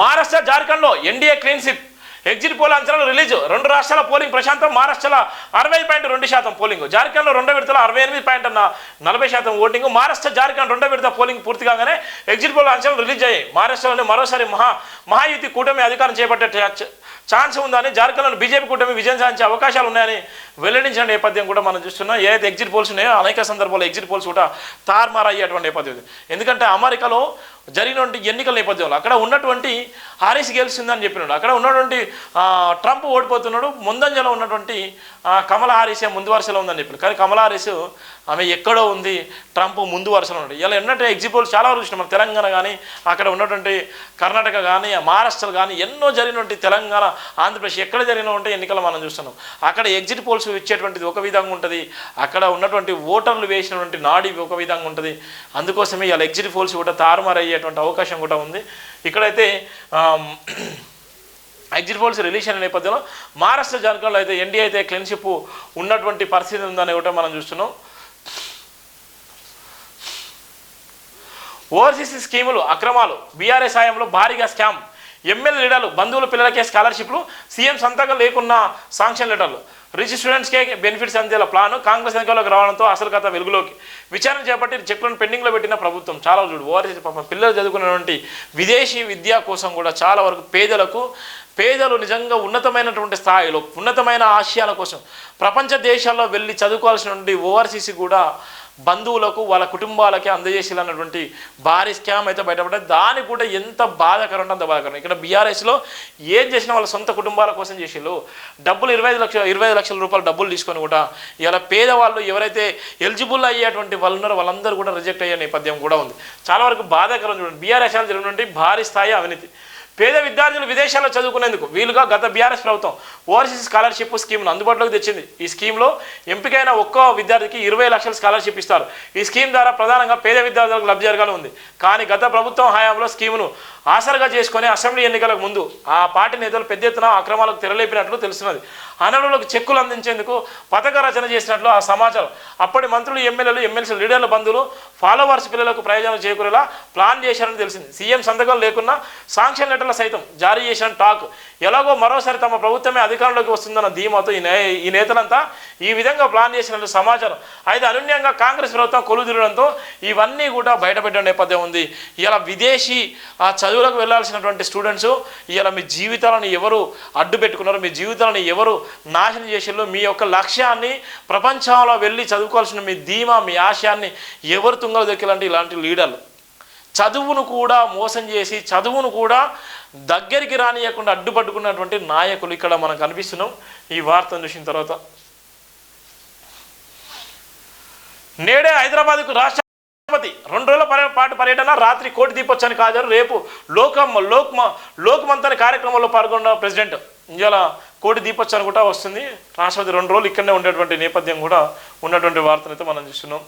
మహారాష్ట్ర జార్ఖండ్లో NDA clean sweep exit poll అంచనాలు release. రెండు రాష్ట్రాల పోలింగ్ ప్రశాంతం మహారాష్ట్రలో అరవై పాయింట్ రెండు శాతం పోలింగ్. జార్ఖండ్లో రెండో విడతలో అరవై ఎనిమిది పాయింట్ అన్న నలభై శాతం ఓటింగ్. మహారాష్ట్ర జార్ఖండ్ రెండో విడత పోలింగ్ పూర్తి కాగానే ఎగ్జిట్ పోల్ అంచనాలు రిలీజ్ అయ్యాయి. మహారాష్ట్రలోనే మరోసారి మహా మహాయుతి కూటమి అధికారం చేపట్టే ఛాన్స్ ఉందని జార్ఖండ్లో బీజేపీ కూటమి విజయం సాధించే అవకాశాలు ఉన్నాయని వెల్లడించిన నేపథ్యం కూడా మనం చూస్తున్నాం. ఏదైతే ఎగ్జిట్ పోల్స్ ఉన్నాయో అనేక సందర్భాల్లో ఎగ్జిట్ పోల్స్ కూడా తారుమారు అయ్యేటువంటి నేపథ్యం ఎందుకంటే అమెరికాలో జరిగినటువంటి ఎన్నికల నేపథ్యంలో అక్కడ ఉన్నటువంటి హారిస్ గెలిచిందని చెప్పినాడు. అక్కడ ఉన్నటువంటి ట్రంప్ ఓడిపోతున్నాడు. ముందంజలో ఉన్నటువంటి కమల హారీస్ ముందు వరుసలో ఉందని చెప్పాడు కానీ కమల హారీస్ ఆమె ఎక్కడో ఉంది ట్రంప్ ముందు వరుసలో ఉన్నాడు. ఇలా ఎన్నట్టు ఎగ్జిట్ చాలా వరకు చూసినాం. మన తెలంగాణ కానీ అక్కడ ఉన్నటువంటి కర్ణాటక కానీ మహారాష్ట్ర కానీ ఎన్నో జరిగినటువంటి తెలంగాణ ఆంధ్రప్రదేశ్ ఎక్కడ జరిగినటువంటి ఎన్నికలు మనం చూస్తున్నాం. అక్కడ ఎగ్జిట్ పోల్స్ ఇచ్చేటువంటిది ఒక విధంగా ఉంటుంది. అక్కడ ఉన్నటువంటి ఓటర్లు వేసినటువంటి నాడి ఒక విధంగా ఉంటుంది. అందుకోసమే ఇలా ఎగ్జిట్ పోల్స్ కూడా తారుమారయ్యే జరిగేటువంటి అవకాశం కూడా ఉంది. ఇక్కడైతే ఎగ్జిట్ పోల్స్ రిలీజ్ అయిన నేపథ్యంలో మహారాష్ట్ర జార్ఖండ్లో అయితే ఎన్డీఏ అయితే క్లీన్షిప్ ఉన్నటువంటి పరిస్థితి ఉందని కూడా మనం చూస్తున్నాం. ఓవర్సీస్ స్కీములు అక్రమాలు బీఆర్ఎస్ సాయంలో భారీగా స్కామ్ ఎమ్మెల్యే లీడర్లు బంధువుల పిల్లలకే స్కాలర్షిప్లు సీఎం సంతకం లేకున్నా శాంక్షన్ లెటర్లు. రిచ్ స్టూడెంట్స్కే బెనిఫిట్స్ అందేలా ప్లాన్ కాంగ్రెస్ ఎన్నికల్లోకి రావడంతో అసలు కథ వెలుగులోకి. విచారణ చేపట్టి చెక్లను పెండింగ్లో పెట్టిన ప్రభుత్వం. చాలా చూడు ఓవర్సీస్ పాపం పిల్లలు చదువుకున్నటువంటి విదేశీ విద్య కోసం కూడా చాలా వరకు పేదలకు పేదలు నిజంగా ఉన్నతమైనటువంటి స్థాయిలో ఉన్నతమైన ఆశయాల కోసం ప్రపంచ దేశాల్లో వెళ్ళి చదువుకోవాల్సినటువంటి ఓవర్సీస్ కూడా బంధువులకు వాళ్ళ కుటుంబాలకి అందజేసేలన్నటువంటి భారీ స్కామ్ అయితే బయటపడ్డది. దానికి కూడా ఎంత బాధాకరం అంటే అంత బాధాకరం. ఇక్కడ బీఆర్ఎస్లో ఏం చేసినా వాళ్ళ సొంత కుటుంబాల కోసం చేసేళ్ళు. డబ్బులు ఇరవై ఐదు లక్షల ఇరవై లక్షల రూపాయలు డబ్బులు తీసుకొని కూడా ఇలా పేదవాళ్ళు ఎవరైతే ఎలిజిబుల్ అయ్యేటువంటి వాళ్ళు ఉన్నారో వాళ్ళందరూ కూడా రిజెక్ట్ అయ్యే నేపథ్యం కూడా ఉంది. చాలా వరకు బాధాకరం చూడండి. బీఆర్ఎస్ జరిగినటువంటి భారీ స్థాయి అవినీతి. పేద విద్యార్థులు విదేశాల్లో చదువుకునేందుకు వీలుగా గత బీఆర్ఎస్ ప్రభుత్వం ఓవర్సీస్ స్కాలర్షిప్ స్కీమ్ను అందుబాటులోకి తెచ్చింది. ఈ స్కీమ్లో ఎంపికైన ఒక్కో విద్యార్థికి ఇరవై లక్షల స్కాలర్షిప్ ఇస్తారు. ఈ స్కీమ్ ద్వారా ప్రధానంగా పేద విద్యార్థులకు లబ్ధి జరగాలి ఉంది. కానీ గత ప్రభుత్వం హయాంలో స్కీమును ఆసరగా చేసుకుని అసెంబ్లీ ఎన్నికలకు ముందు ఆ పార్టీ నేతలు పెద్ద ఎత్తున అక్రమాలకు తెరలేపినట్లు తెలుస్తున్నది. అనర్హులకు చెక్కులు అందించేందుకు పథక రచన చేసినట్లు ఆ సమాచారం. అప్పటి మంత్రులు ఎమ్మెల్యేలు ఎమ్మెల్సీ లీడర్ల బంధువులు ఫాలోవర్స్ పిల్లలకు ప్రయోజనం చేకూరేలా ప్లాన్ చేశారని తెలిసింది. సీఎం సందకం లేకున్నా సాంక్షన్ లెటర్ల సైతం జారీ చేసిన టాక్ ఎలాగో మరోసారి తమ ప్రభుత్వమే అధికారంలోకి వస్తుందన్న ధీమాతో ఈ నే ఈ నేతలంతా ఈ విధంగా ప్లాన్ చేసినట్లు సమాచారం. అయితే అనూన్యంగా కాంగ్రెస్ ప్రభుత్వం కొలుదిరడంతో ఇవన్నీ కూడా బయటపెట్టిన నేపథ్యం ఉంది. ఇలా విదేశీ ఆ చదువులకు వెళ్ళాల్సినటువంటి స్టూడెంట్స్ ఇలా మీ జీవితాలను ఎవరు అడ్డు పెట్టుకున్నారు? మీ జీవితాలను ఎవరు నాశనం చేసిల్లో మీ యొక్క లక్ష్యాన్ని ప్రపంచంలో వెళ్ళి చదువుకోవాల్సిన మీ ధీమా మీ ఆశయాన్ని ఎవరు తుంగలు దొక్కాలంటే ఇలాంటి లీడర్లు? చదువును కూడా మోసం చేసి చదువును కూడా దగ్గరికి రానియకుండా అడ్డుపట్టుకున్నటువంటి నాయకులు ఇక్కడ మనం కనిపిస్తున్నాం. ఈ వార్తను చూసిన తర్వాత నేడే హైదరాబాద్కు రాష్ట్రపతి. రెండు రోజుల పర్య- పాటు పర్యటన రాత్రి కోటి దీపోత్సవానికి హాజరు రేపు లోకమ్మ లోక్మ లోక్మంతని కార్యక్రమంలో పాల్గొన్న ప్రెసిడెంట్ ఇలా కోటి దీపోత్సవానికి కూడా వస్తుంది. రాష్ట్రపతి రెండు రోజులు ఇక్కడనే ఉండేటువంటి నేపథ్యం కూడా ఉన్నటువంటి వార్తనైతే మనం చూస్తున్నాం.